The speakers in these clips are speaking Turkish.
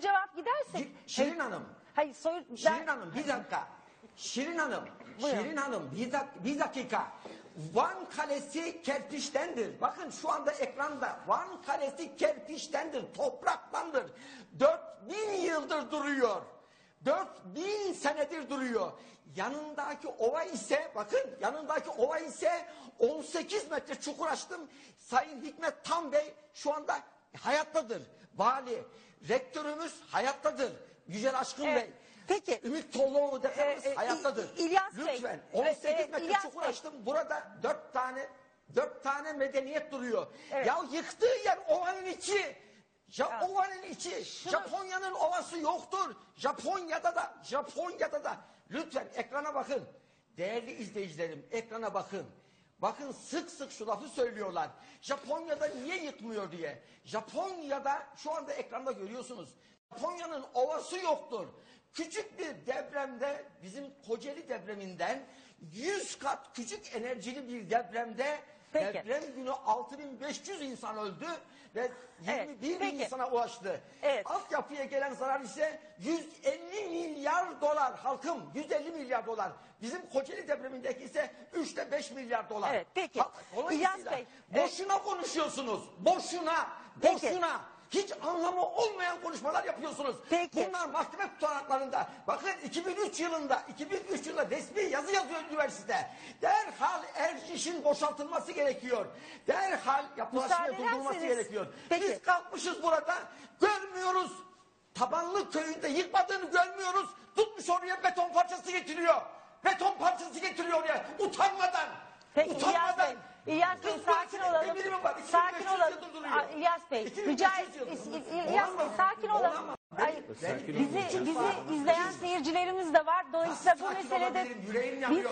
bir cevap giderse. Gi- Şirin Hanım. Hayır soyut. Şirin Hanım bir dakika. Şirin Hanım, Buyurun. Şirin Hanım bir, dak- bir dakika. Van Kalesi kerpiçtendir. Bakın şu anda ekranda Van Kalesi kerpiçtendir, topraktandır. 4000 yıldır duruyor. 4000 senedir duruyor. Yanındaki ova ise bakın yanındaki ova ise 18 metre çukur açtım. Sayın Hikmet Tam Bey şu anda hayattadır. Vali, rektörümüz hayattadır. Yücel Aşkın Evet. Bey. Peki. Ümit Tolloğlu dekanımız Ee, e, hayattadır. İ- İlyas Bey. Lütfen. Ee, 18 e, metre İlyas çukur Bey. Burada dört tane dört tane medeniyet duruyor. Evet. Ya yıktığı yer ovanın içi. Ja, Ya. ovanın içi. Japonya'nın ovası yoktur. Japonya'da da Japonya'da da lütfen ekrana bakın. Değerli izleyicilerim ekrana bakın. Bakın sık sık şu lafı söylüyorlar. Japonya'da niye yıkmıyor diye. Japonya'da şu anda ekranda görüyorsunuz. Japonya'nın ovası yoktur. Küçük bir depremde bizim Kocaeli depreminden 100 kat küçük enerjili bir depremde Peki. deprem günü 6500 insan öldü ve 21 bin peki. insana ulaştı. Evet. Altyapıya gelen zarar ise 150 milyar dolar halkım 150 milyar dolar. Bizim Kocaeli depremindeki ise 3'te 5 milyar dolar. Evet, peki. İlyas Bey, evet. Boşuna konuşuyorsunuz. Boşuna. Peki. Hiç anlamı olmayan konuşmalar yapıyorsunuz. Peki. Bunlar mahkeme tutanaklarında. Bakın 2003 yılında, 2003 yılında resmi yazı yazıyor üniversite. Derhal Erciş'in boşaltılması gerekiyor. Derhal yapılaşmaya durdurulması gerekiyor. Peki. Biz kalkmışız burada görmüyoruz. Tabanlı köyünde yıkmadığını görmüyoruz. Tutmuş oraya beton parçası getiriyor. Beton parçası getiriyor oraya utanmadan. Peki utanmadan. İlyas Bey sakin olalım. Sakin 2500 olalım. Aa, İlyas Bey, 2500 rica İlyas Bey sakin olalım. Ay, bizi bizi izleyen seyircilerimiz de var. Dolayısıyla bu meselede Biz- yanıyor.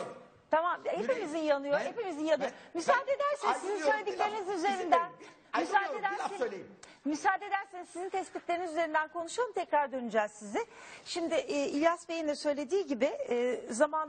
Tamam, hepimizin yanıyor. Hepimizin yanıyor. müsaade ederseniz sizin söyledikleriniz üzerinden müsaade ederseniz müsaade ederseniz sizin tespitleriniz üzerinden konuşalım. Tekrar döneceğiz size. Şimdi e, İlyas Bey'in de söylediği gibi e, zaman